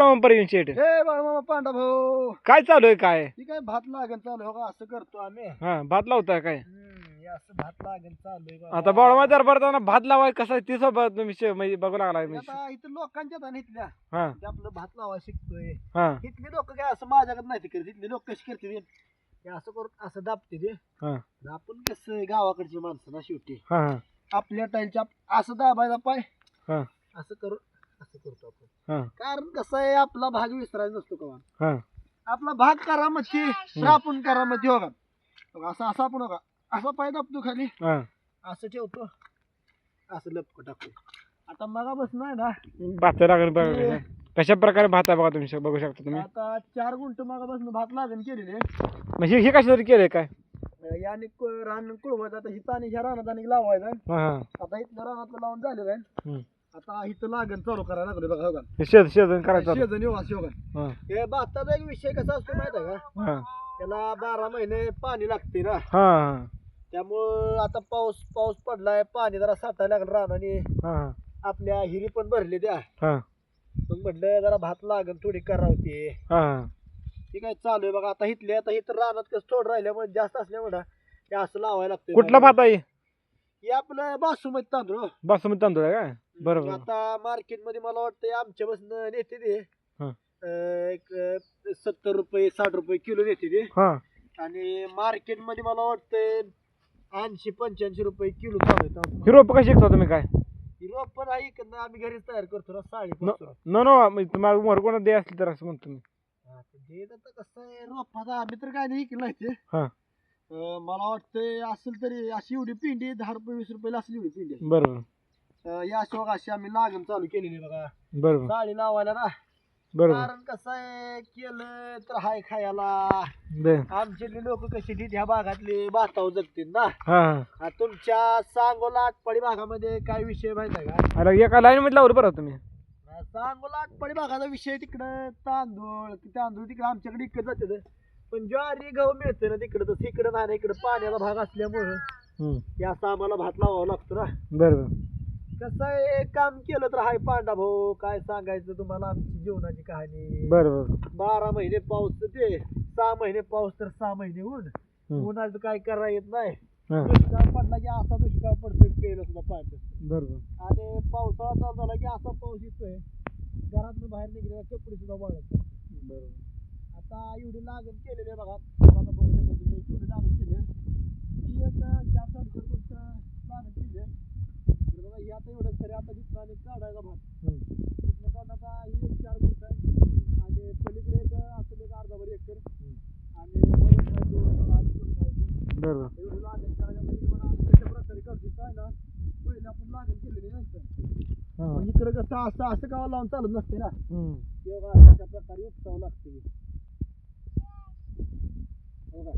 परवीन शेठ हे बाळमामा पांडा भाऊ. काय चालू आहे काय? काय भात लागण चालू आहे हो का असं करतो आम्ही. हा भात लावताय काय? हम्म, हे असं भात लागण चालू आहे बाबा. आता बळवा दरबारताना भात लावाय कसा ती सोबत तुम्ही शे- म्हणजे बघू मी. आता इथं लोकांच्या आणि इथल्या. हा. आपलं भात लावा शिकतोय. हा. इथली लोक काय असं माझ्याकडे नाही करत. इथली लोक कशी करते ते? असं करून असं दाबते ते. हा. आपण कसं गावाकडची माणसं ना शेवटी. हा हा. आपल्या टाईलच्या असं दाबायचा पाय. हा. असं करून असं करतो आपण. हा. कारण कसं आहे आपला भाग विसरायचा नसतो कवा. हा. आपला भाग करामती तर आपण करामती हो का? बघा, असं असं आपण हो का? असा पाय दाबतो खाली. हा. असं ठेवतो. असं लपक टाकतो. आता मगा बस नाही ना. भात लागेल बघा कसं. कशा प्रकारे भात आहे बघा तुम्ही बघू शकता तुम्ही. आता चार गुंट मगा बसून भात लागण केलेले. म्हणजे हे कशासाठी केलंय काय? याने क- रान कुळवायचं आता हिथं आणि ह्या रानात आणि लावायचं. हा हा. आता इथलं रानातलं लावून झालेलं आहे. हम्म. आता इथं लागण चालू करायला लागलो बघा हो का? हे शेत शेत करायचं आता. शेजन योगा योगा हा. हे भाताचा एक विषय कसा असतो माहीत आहे का? हा. त्याला बारा महिने पाणी लागते ना. हा हा. त्यामुळं आता पाऊस पाऊस पडलाय पाणी जरा साठायला लागलं रानाने. हा आपल्या हिरी पण भरले त्या. हा. मग म्हटलं जरा भात लागन थोडी करावती. हा ते काय चालू आहे बघा आता इथले आता इथं रानात कसं थोडं राहिल्यामुळे जास्त असल्यामुळे ते असं लावायला लागतं कुठला भात आहे? हे आपलं बासुमती तांदूळ हो. बासमती तांदूळ आहे काय? बरोबर. आता मार्केटमध्ये मला वाटतं आमच्या बसन नेते ते हा. अं, एक अं, सत्तर रुपये साठ रुपये किलो नेते ते. हा. आणि मार्केटमध्ये मला वाटतं ऐंशी पंच्याऐंशी रुपये किलो चालू आहे तांदूळ. ही रोप कशी शिकता तुम्ही काय? ही रोप पण आहे इकडनं आम्ही घरीच तयार करतो ना साडी न- करतो. न नो तुम्हाला उमर कोणा दे असली तर असं म्हणतो मी. हा, ते आता कसं आहे रोपाचा आम्ही तर काय नाही केलं नाही ते. हा. अं, मला वाटतं असेल तरी अशी एवढी पिंडी दहा रुपये वीस रुपयाला असेल एवढी पिंडी बरोबर. अं, या शोक अशी आम्ही लागण चालू केलेली बघा. बरोबर. साडी लावायला ना. बरोबर. कारण कसं आहे केलं तर हाय खायला. आमचे लोक कशी ती ह्या भागातले भातावर जगतील ना. हा हा. आ, तुमच्या सांगोला आटपाडी भागामध्ये काय विषय माहिती आहे का? अरे एका लाईन मध्ये लावलं बरं तुम्ही. आ, सांगोला आटपाडी भागाचा विषय तिकडं तांदूळ तांदूळ तिकडे आमच्याकडे इकडे जाते पण ज्वारी गहू मिळते ना तिकडं तर तिकडं नाही इकडं पाण्याचा भाग असल्यामुळं हम्म. हे असं आम्हाला भात लावावा लागतो ना. बरोबर. कसं आहे? काम केलं तर हाय पांडा भाऊ. काय सांगायचं तुम्हाला आमची जीवनाची कहाणी? बरोबर बारा. महिने पाऊस तर ते सहा महिने पाऊस तर सहा महिने ऊन हम्म. उन्हाचं काय करा येत नाही. हा. दुष्काळ पडला की असा दुष्काळ पडतोय पेलं सुद्धा पाहिजे बरोबर आणि पावसाळा चालू झाला की असा पाऊस येतोय घरातून बाहेर निघलेला कपडे सुद्धा वाळत नाही. बरोबर आता एवढी लागण केलेली आहे बघा. आता बघू शकता तुम्ही एवढी लागण केली आहे. ही एक चार साडेचार वर्ष लागण केली आहे तर बघा ही आता तिथं आणि काढायचा. तिथनं आता ही एक चार गुंठ आहे. आणि पलीकडे एक असं एक अर्धाभर एकर. आणि वर एक आहे दोन अडीच गुंठ आहे इथं. बरोबर. एवढी लागण करायला म्हणजे मला कशा प्रकारे करतो काय ना पहिले आपण लागण केलेली नाही हा. इकडे कसं असं असं गावा लावून चालत नसते ना. हम्म. तेव्हा अशा प्रकारे उपसावं लागते. हो का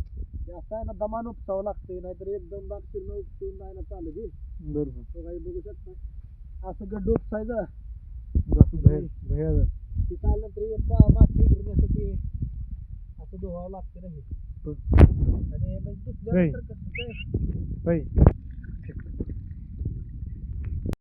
ते असं आहे ना दमान उपसावं लागते नाहीतर एकदम बाग फिरणं उपसून नाही ना चालत. हे. बरोबर हो बघू शकता. असं गड्ड उपसायचं जास्त दह्या- दह्या- ते चाललं तरी माती घेण्यासाठी असं धुवावं लागते ना हे. आणि मग होय.